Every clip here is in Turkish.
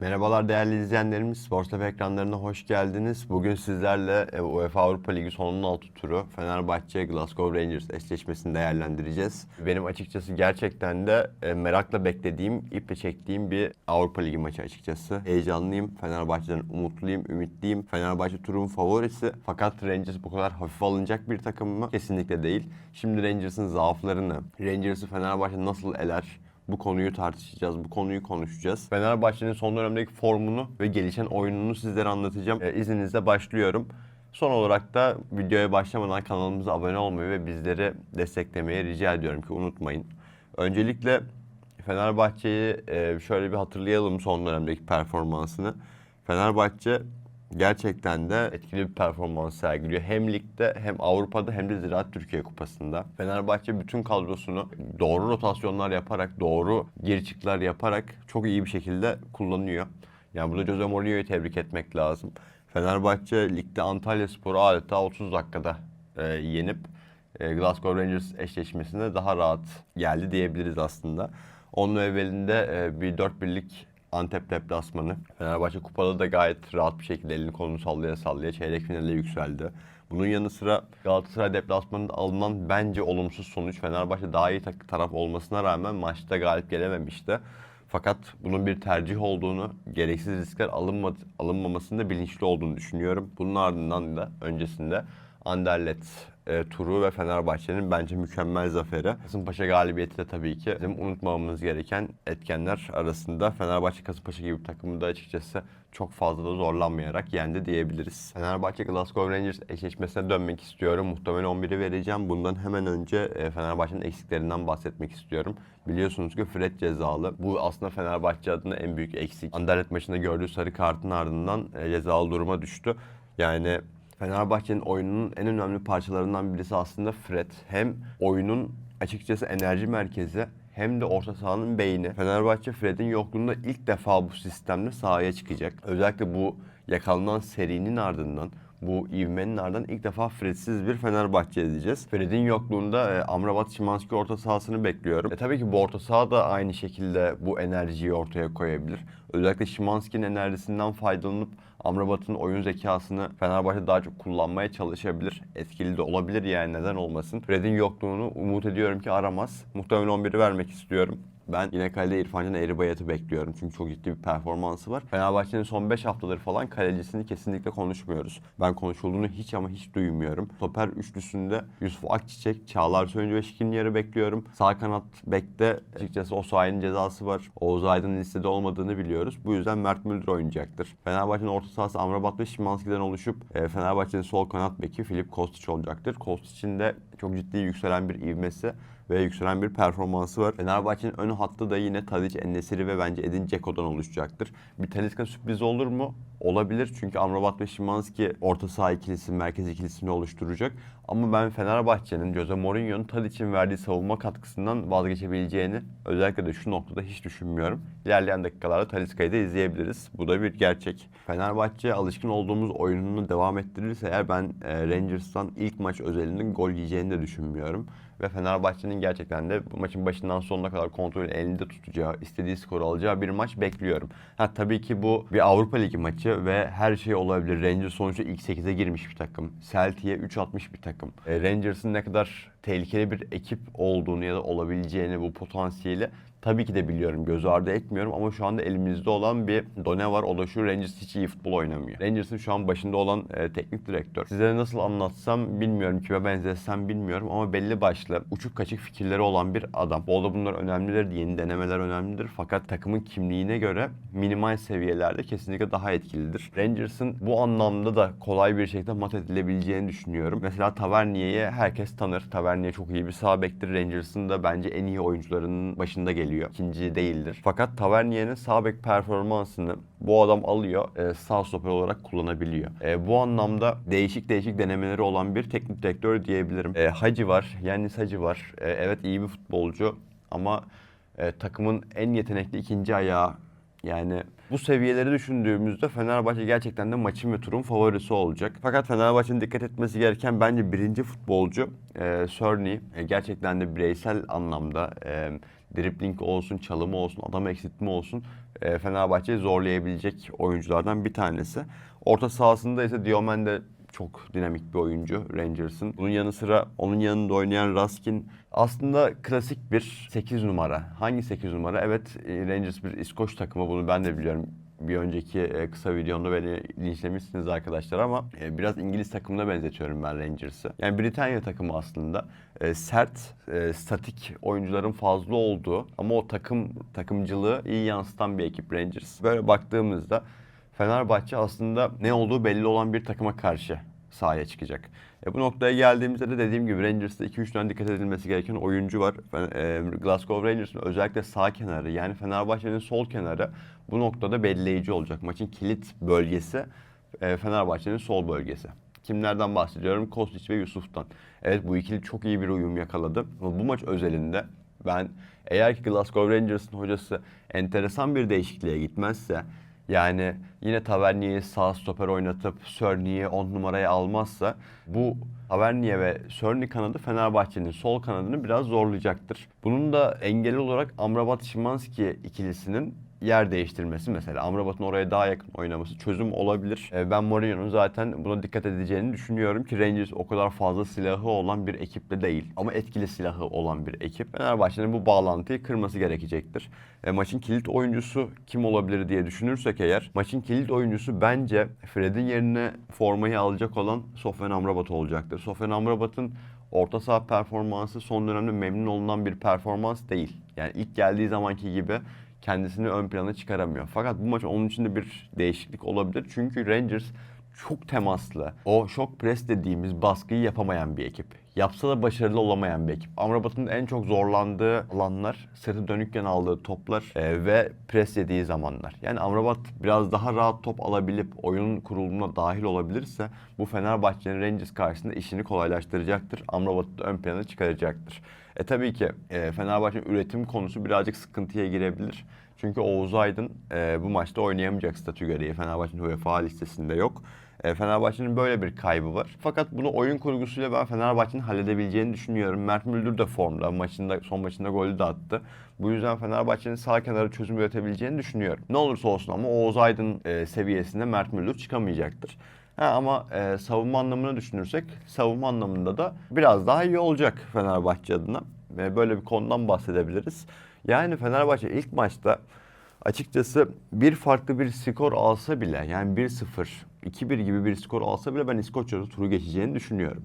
Merhabalar değerli izleyenlerimiz. Sports Life ekranlarına hoş geldiniz. Bugün sizlerle e, UEFA Avrupa Ligi sonunun altı turu Fenerbahçe Glasgow Rangers eşleşmesini değerlendireceğiz. Benim açıkçası gerçekten de e, merakla beklediğim, iple çektiğim bir Avrupa Ligi maçı açıkçası. Heyecanlıyım. Fenerbahçe'den umutluyum, ümitliyim. Fenerbahçe turun favorisi. Fakat Rangers bu kadar hafif alınacak bir takım mı? Kesinlikle değil. Şimdi Rangers'ın zaaflarını, Rangers'ı Fenerbahçe nasıl eler? Bu konuyu tartışacağız, bu konuyu konuşacağız. Fenerbahçe'nin son dönemdeki formunu ve gelişen oyununu sizlere anlatacağım. Ee, izninizle başlıyorum. Son olarak da videoya başlamadan kanalımıza abone olmayı ve bizleri desteklemeyi rica ediyorum ki unutmayın. Öncelikle Fenerbahçe'yi e, şöyle bir hatırlayalım son dönemdeki performansını. Fenerbahçe gerçekten de etkili bir performans sergiliyor. Hem ligde hem Avrupa'da hem de Ziraat Türkiye Kupası'nda. Fenerbahçe bütün kadrosunu doğru rotasyonlar yaparak, doğru geri çıklar yaparak çok iyi bir şekilde kullanıyor. Yani burada Jose Mourinho'yu tebrik etmek lazım. Fenerbahçe ligde Antalya Spor'u adeta 30 dakikada e, yenip e, Glasgow Rangers eşleşmesine daha rahat geldi diyebiliriz aslında. Onun evvelinde e, bir 4-1'lik Antep deplasmanı. Fenerbahçe kupada da gayet rahat bir şekilde elini kolunu sallaya sallaya çeyrek finale yükseldi. Bunun yanı sıra Galatasaray deplasmanında alınan bence olumsuz sonuç Fenerbahçe daha iyi taraf olmasına rağmen maçta galip gelememişti. Fakat bunun bir tercih olduğunu, gereksiz riskler alınmadı, alınmamasında bilinçli olduğunu düşünüyorum. Bunun ardından da öncesinde Anderlet e, turu ve Fenerbahçe'nin bence mükemmel zaferi. Kasımpaşa galibiyeti de tabii ki bizim unutmamamız gereken etkenler arasında. Fenerbahçe Kasımpaşa gibi bir takımı da açıkçası çok fazla da zorlanmayarak yendi diyebiliriz. Fenerbahçe Glasgow Rangers eşleşmesine dönmek istiyorum. Muhtemelen 11'i vereceğim. Bundan hemen önce e, Fenerbahçe'nin eksiklerinden bahsetmek istiyorum. Biliyorsunuz ki Fred cezalı. Bu aslında Fenerbahçe adına en büyük eksik. Anderlet maçında gördüğü sarı kartın ardından e, cezalı duruma düştü. Yani Fenerbahçe'nin oyununun en önemli parçalarından birisi aslında Fred. Hem oyunun açıkçası enerji merkezi hem de orta sahanın beyni. Fenerbahçe Fred'in yokluğunda ilk defa bu sistemle sahaya çıkacak. Özellikle bu yakalanan serinin ardından bu ivmenin ardından ilk defa Fred'siz bir Fenerbahçe edeceğiz. Fred'in yokluğunda e, Amrabat Şimanski orta sahasını bekliyorum. E, tabii ki bu orta saha da aynı şekilde bu enerjiyi ortaya koyabilir. Özellikle Şimanski'nin enerjisinden faydalanıp Amrabat'ın oyun zekasını Fenerbahçe daha çok kullanmaya çalışabilir. Etkili de olabilir yani neden olmasın. Fred'in yokluğunu umut ediyorum ki aramaz. Muhtemelen 11'i vermek istiyorum. Ben yine kalede İrfan Can Eğribayat'ı bekliyorum. Çünkü çok ciddi bir performansı var. Fenerbahçe'nin son 5 haftadır falan kalecisini kesinlikle konuşmuyoruz. Ben konuşulduğunu hiç ama hiç duymuyorum. Stoper üçlüsünde Yusuf Akçiçek, Çağlar Söyüncü ve Şikinyar'ı bekliyorum. Sağ kanat bekte açıkçası o sahinin cezası var. Oğuz Aydın'ın listede olmadığını biliyoruz. Bu yüzden Mert Müldür oynayacaktır. Fenerbahçe'nin orta sahası Amrabat ve Şimanski'den oluşup e, Fenerbahçe'nin sol kanat beki Filip Kostić olacaktır. Kostić'in de çok ciddi yükselen bir ivmesi ve yükselen bir performansı var. Fenerbahçe'nin ön hattı da yine Tadic, Ennesiri ve bence Edin Dzeko'dan oluşacaktır. Bir Talisca sürpriz olur mu? Olabilir çünkü Amrabat ve Şimanski orta saha ikilisi, merkez ikilisini oluşturacak. Ama ben Fenerbahçe'nin Jose Mourinho'nun Tadic'in verdiği savunma katkısından vazgeçebileceğini özellikle de şu noktada hiç düşünmüyorum. İlerleyen dakikalarda Talisca'yı da izleyebiliriz. Bu da bir gerçek. Fenerbahçe alışkın olduğumuz oyununu devam ettirirse eğer ben e, Rangers'tan ilk maç özelinde gol yiyeceğini de düşünmüyorum. Ve Fenerbahçe'nin gerçekten de bu maçın başından sonuna kadar kontrolü elinde tutacağı, istediği skoru alacağı bir maç bekliyorum. Ha tabii ki bu bir Avrupa Ligi maçı ve her şey olabilir. Rangers sonuçta ilk 8'e girmiş bir takım. Celtic'e 3 atmış bir takım. E, Rangers'ın ne kadar tehlikeli bir ekip olduğunu ya da olabileceğini bu potansiyeli tabii ki de biliyorum. Göz ardı etmiyorum ama şu anda elimizde olan bir done var. O da şu Rangers hiç iyi futbol oynamıyor. Rangers'ın şu an başında olan e, teknik direktör. Size nasıl anlatsam bilmiyorum. Kime benzetsem bilmiyorum ama belli başlı uçuk kaçık fikirleri olan bir adam. Bolda bunlar önemlidir. Yeni denemeler önemlidir. Fakat takımın kimliğine göre minimal seviyelerde kesinlikle daha etkilidir. Rangers'ın bu anlamda da kolay bir şekilde mat edilebileceğini düşünüyorum. Mesela Tavernier'i herkes tanır. Tavernier çok iyi bir sağ bektir. Rangers'ın da bence en iyi oyuncularının başında geliyor. İkinci değildir. Fakat Tavernier'in sağ bek performansını bu adam alıyor, e, sağ stoper olarak kullanabiliyor. E, bu anlamda değişik değişik denemeleri olan bir teknik direktör diyebilirim. E, Hacı var, Yannis Hacı var. E, evet iyi bir futbolcu ama e, takımın en yetenekli ikinci ayağı yani bu seviyeleri düşündüğümüzde Fenerbahçe gerçekten de maçın ve turun favorisi olacak. Fakat Fenerbahçe'nin dikkat etmesi gereken bence birinci futbolcu e, Sörni. E, gerçekten de bireysel anlamda e, dribling olsun, çalımı olsun, adam eksiltme olsun e, Fenerbahçe'yi zorlayabilecek oyunculardan bir tanesi. Orta sahasında ise Diomande çok dinamik bir oyuncu Rangers'ın. Bunun yanı sıra onun yanında oynayan Raskin aslında klasik bir 8 numara. Hangi 8 numara? Evet e, Rangers bir İskoç takımı bunu ben de biliyorum. Bir önceki e, kısa videomda beni linçlemişsiniz arkadaşlar ama e, biraz İngiliz takımına benzetiyorum ben Rangers'ı. Yani Britanya takımı aslında sert, statik oyuncuların fazla olduğu ama o takım takımcılığı iyi yansıtan bir ekip Rangers. Böyle baktığımızda Fenerbahçe aslında ne olduğu belli olan bir takıma karşı sahaya çıkacak. E, bu noktaya geldiğimizde de dediğim gibi Rangers'ta 2-3 tane dikkat edilmesi gereken oyuncu var. E, Glasgow Rangers'ın özellikle sağ kenarı yani Fenerbahçe'nin sol kenarı bu noktada belirleyici olacak. Maçın kilit bölgesi e, Fenerbahçe'nin sol bölgesi. Kimlerden bahsediyorum? Kostić ve Yusuf'tan. Evet bu ikili çok iyi bir uyum yakaladı. Bu maç özelinde ben eğer ki Glasgow Rangers'ın hocası enteresan bir değişikliğe gitmezse yani yine Tavernier'i sağ stoper oynatıp Sörni'yi 10 numaraya almazsa bu Tavernier ve Sörni kanadı Fenerbahçe'nin sol kanadını biraz zorlayacaktır. Bunun da engeli olarak Amrabat Şimanski ikilisinin yer değiştirmesi mesela. Amrabat'ın oraya daha yakın oynaması çözüm olabilir. E, Ben Mourinho'nun zaten buna dikkat edeceğini düşünüyorum ki Rangers o kadar fazla silahı olan bir ekiple değil. Ama etkili silahı olan bir ekip. Fenerbahçe'nin bu bağlantıyı kırması gerekecektir. E, maçın kilit oyuncusu kim olabilir diye düşünürsek eğer maçın kilit oyuncusu bence Fred'in yerine formayı alacak olan Sofyan Amrabat olacaktır. Sofyan Amrabat'ın orta saha performansı son dönemde memnun olunan bir performans değil. Yani ilk geldiği zamanki gibi kendisini ön plana çıkaramıyor. Fakat bu maç onun için de bir değişiklik olabilir. Çünkü Rangers çok temaslı. O şok pres dediğimiz baskıyı yapamayan bir ekip. Yapsa da başarılı olamayan bir ekip. Amrabat'ın en çok zorlandığı alanlar sırtı dönükken aldığı toplar e, ve pres yediği zamanlar. Yani Amrabat biraz daha rahat top alabilip oyunun kurulumuna dahil olabilirse bu Fenerbahçe'nin Rangers karşısında işini kolaylaştıracaktır. Amrabat'ı ön plana çıkaracaktır. E tabii ki e, Fenerbahçe'nin üretim konusu birazcık sıkıntıya girebilir. Çünkü Oğuz Aydın e, bu maçta oynayamayacak statü gereği. Fenerbahçe'nin UEFA listesinde yok. E, Fenerbahçe'nin böyle bir kaybı var. Fakat bunu oyun kurgusuyla ben Fenerbahçe'nin halledebileceğini düşünüyorum. Mert Müldür de formda. Maçında, son maçında golü de attı. Bu yüzden Fenerbahçe'nin sağ kenarı çözüm üretebileceğini düşünüyorum. Ne olursa olsun ama Oğuz Aydın e, seviyesinde Mert Müldür çıkamayacaktır. Ha, ama e, savunma anlamını düşünürsek savunma anlamında da biraz daha iyi olacak Fenerbahçe adına. Ve böyle bir konudan bahsedebiliriz. Yani Fenerbahçe ilk maçta açıkçası bir farklı bir skor alsa bile yani 1-0, 2-1 gibi bir skor alsa bile ben İskoçya'da turu geçeceğini düşünüyorum.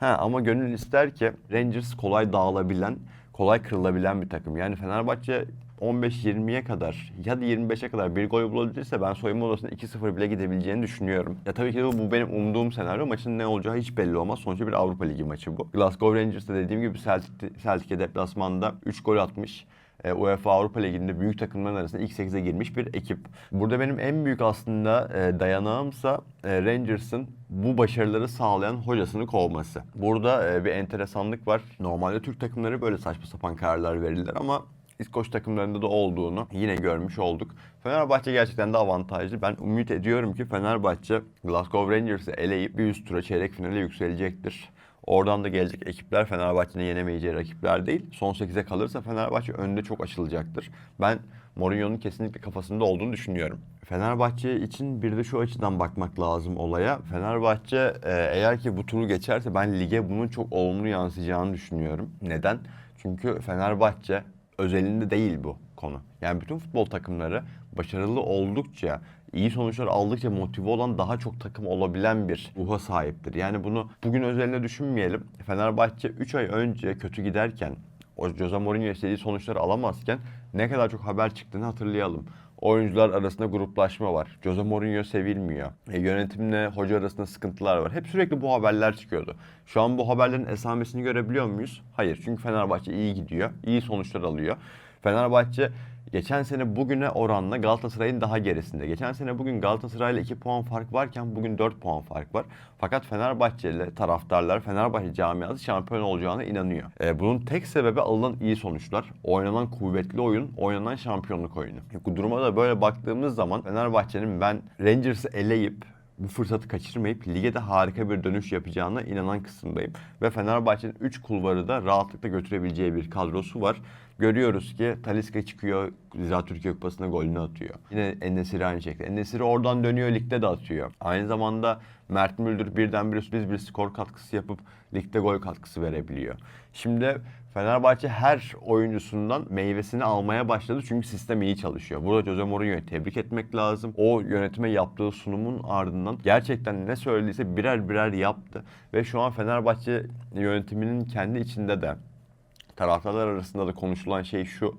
Ha, ama gönül ister ki Rangers kolay dağılabilen, kolay kırılabilen bir takım. Yani Fenerbahçe 15-20'ye kadar ya da 25'e kadar bir gol bulabilirse ben soyunma odasına 2-0 bile gidebileceğini düşünüyorum. Ya tabii ki de bu, benim umduğum senaryo. Maçın ne olacağı hiç belli olmaz. Sonuçta bir Avrupa Ligi maçı bu. Glasgow Rangers'da dediğim gibi Celtic, Celtic'e deplasmanda 3 gol atmış. E, UEFA Avrupa Ligi'nde büyük takımların arasında ilk 8'e girmiş bir ekip. Burada benim en büyük aslında e, dayanağımsa e, Rangers'ın bu başarıları sağlayan hocasını kovması. Burada e, bir enteresanlık var. Normalde Türk takımları böyle saçma sapan kararlar verirler ama İskoç takımlarında da olduğunu yine görmüş olduk. Fenerbahçe gerçekten de avantajlı. Ben ümit ediyorum ki Fenerbahçe Glasgow Rangers'ı eleyip bir üst tura çeyrek finale yükselecektir. Oradan da gelecek ekipler Fenerbahçe'nin yenemeyeceği rakipler değil. Son 8'e kalırsa Fenerbahçe önde çok açılacaktır. Ben Mourinho'nun kesinlikle kafasında olduğunu düşünüyorum. Fenerbahçe için bir de şu açıdan bakmak lazım olaya. Fenerbahçe e, eğer ki bu turu geçerse ben lige bunun çok olumlu yansıyacağını düşünüyorum. Neden? Çünkü Fenerbahçe özelinde değil bu konu. Yani bütün futbol takımları başarılı oldukça, iyi sonuçlar aldıkça motive olan daha çok takım olabilen bir ruha sahiptir. Yani bunu bugün özelinde düşünmeyelim. Fenerbahçe 3 ay önce kötü giderken, o Jose Mourinho istediği sonuçları alamazken ne kadar çok haber çıktığını hatırlayalım. Oyuncular arasında gruplaşma var. Jose Mourinho sevilmiyor. E, yönetimle hoca arasında sıkıntılar var. Hep sürekli bu haberler çıkıyordu. Şu an bu haberlerin esamesini görebiliyor muyuz? Hayır. Çünkü Fenerbahçe iyi gidiyor. iyi sonuçlar alıyor. Fenerbahçe geçen sene bugüne oranla Galatasaray'ın daha gerisinde. Geçen sene bugün Galatasaray'la 2 puan fark varken bugün 4 puan fark var. Fakat Fenerbahçe ile taraftarlar Fenerbahçe camiası şampiyon olacağına inanıyor. E, bunun tek sebebi alınan iyi sonuçlar. Oynanan kuvvetli oyun, oynanan şampiyonluk oyunu. Bu duruma da böyle baktığımız zaman Fenerbahçe'nin ben Rangers'ı eleyip bu fırsatı kaçırmayıp lige de harika bir dönüş yapacağına inanan kısımdayım. Ve Fenerbahçe'nin 3 kulvarı da rahatlıkla götürebileceği bir kadrosu var. Görüyoruz ki Talisca çıkıyor, Ziraat Türkiye Kupası'na golünü atıyor. Yine Enesiri aynı şekilde. Enesiri oradan dönüyor, ligde de atıyor. Aynı zamanda Mert Müldür birdenbire sürpriz bir skor katkısı yapıp ligde gol katkısı verebiliyor. Şimdi Fenerbahçe her oyuncusundan meyvesini almaya başladı çünkü sistem iyi çalışıyor. Burada Jose Mourinho'yu tebrik etmek lazım. O yönetime yaptığı sunumun ardından gerçekten ne söylediyse birer birer yaptı. Ve şu an Fenerbahçe yönetiminin kendi içinde de taraftarlar arasında da konuşulan şey şu.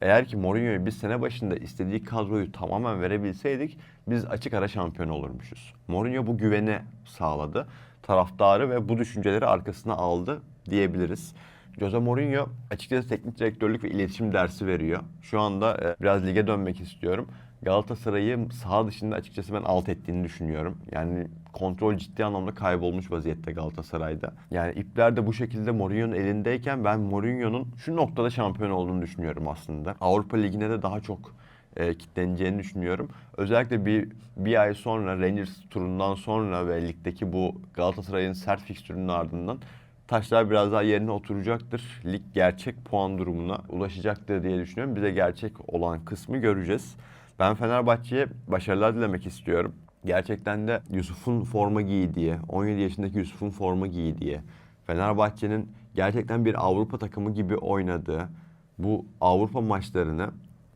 Eğer ki Mourinho'yu biz sene başında istediği kadroyu tamamen verebilseydik biz açık ara şampiyon olurmuşuz. Mourinho bu güveni sağladı. Taraftarı ve bu düşünceleri arkasına aldı diyebiliriz. Jose Mourinho açıkçası teknik direktörlük ve iletişim dersi veriyor. Şu anda e, biraz lige dönmek istiyorum. Galatasaray'ı saha dışında açıkçası ben alt ettiğini düşünüyorum. Yani kontrol ciddi anlamda kaybolmuş vaziyette Galatasaray'da. Yani ipler de bu şekilde Mourinho'nun elindeyken ben Mourinho'nun şu noktada şampiyon olduğunu düşünüyorum aslında. Avrupa Ligi'ne de daha çok e, kitleneceğini düşünüyorum. Özellikle bir bir ay sonra Rangers turundan sonra ve ligdeki bu Galatasaray'ın sert fikstürünün ardından taşlar biraz daha yerine oturacaktır. Lig gerçek puan durumuna ulaşacaktır diye düşünüyorum. Bize gerçek olan kısmı göreceğiz. Ben Fenerbahçe'ye başarılar dilemek istiyorum. Gerçekten de Yusuf'un forma giydiği, 17 yaşındaki Yusuf'un forma giydiği, Fenerbahçe'nin gerçekten bir Avrupa takımı gibi oynadığı bu Avrupa maçlarını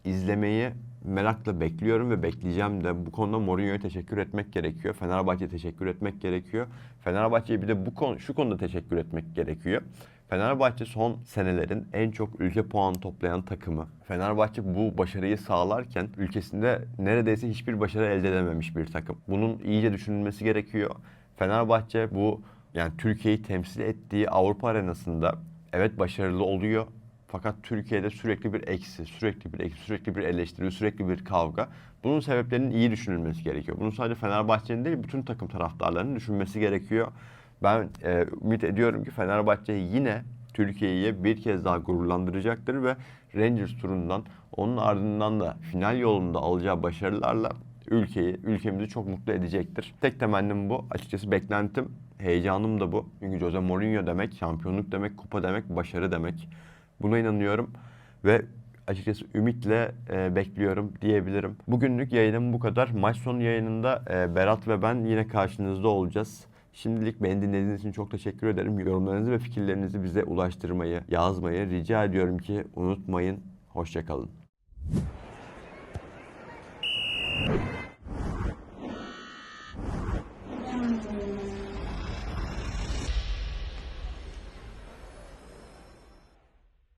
izlemeyi merakla bekliyorum ve bekleyeceğim de. Bu konuda Mourinho'ya teşekkür etmek gerekiyor. Fenerbahçe'ye teşekkür etmek gerekiyor. Fenerbahçe'ye bir de bu konu, şu konuda teşekkür etmek gerekiyor. Fenerbahçe son senelerin en çok ülke puanı toplayan takımı. Fenerbahçe bu başarıyı sağlarken ülkesinde neredeyse hiçbir başarı elde edememiş bir takım. Bunun iyice düşünülmesi gerekiyor. Fenerbahçe bu yani Türkiye'yi temsil ettiği Avrupa arenasında evet başarılı oluyor. Fakat Türkiye'de sürekli bir eksi, sürekli bir eksi, sürekli bir eleştiri, sürekli bir kavga. Bunun sebeplerinin iyi düşünülmesi gerekiyor. Bunu sadece Fenerbahçe'nin değil, bütün takım taraftarlarının düşünmesi gerekiyor. Ben e, ümit ediyorum ki Fenerbahçe yine Türkiye'yi bir kez daha gururlandıracaktır ve Rangers turundan onun ardından da final yolunda alacağı başarılarla ülkeyi, ülkemizi çok mutlu edecektir. Tek temennim bu. Açıkçası beklentim, heyecanım da bu. Çünkü Jose Mourinho demek, şampiyonluk demek, kupa demek, başarı demek. Buna inanıyorum ve açıkçası ümitle e, bekliyorum diyebilirim. Bugünlük yayınım bu kadar. Maç sonu yayınında e, Berat ve ben yine karşınızda olacağız. Şimdilik beni dinlediğiniz için çok teşekkür ederim. Yorumlarınızı ve fikirlerinizi bize ulaştırmayı, yazmayı rica ediyorum ki unutmayın. Hoşçakalın.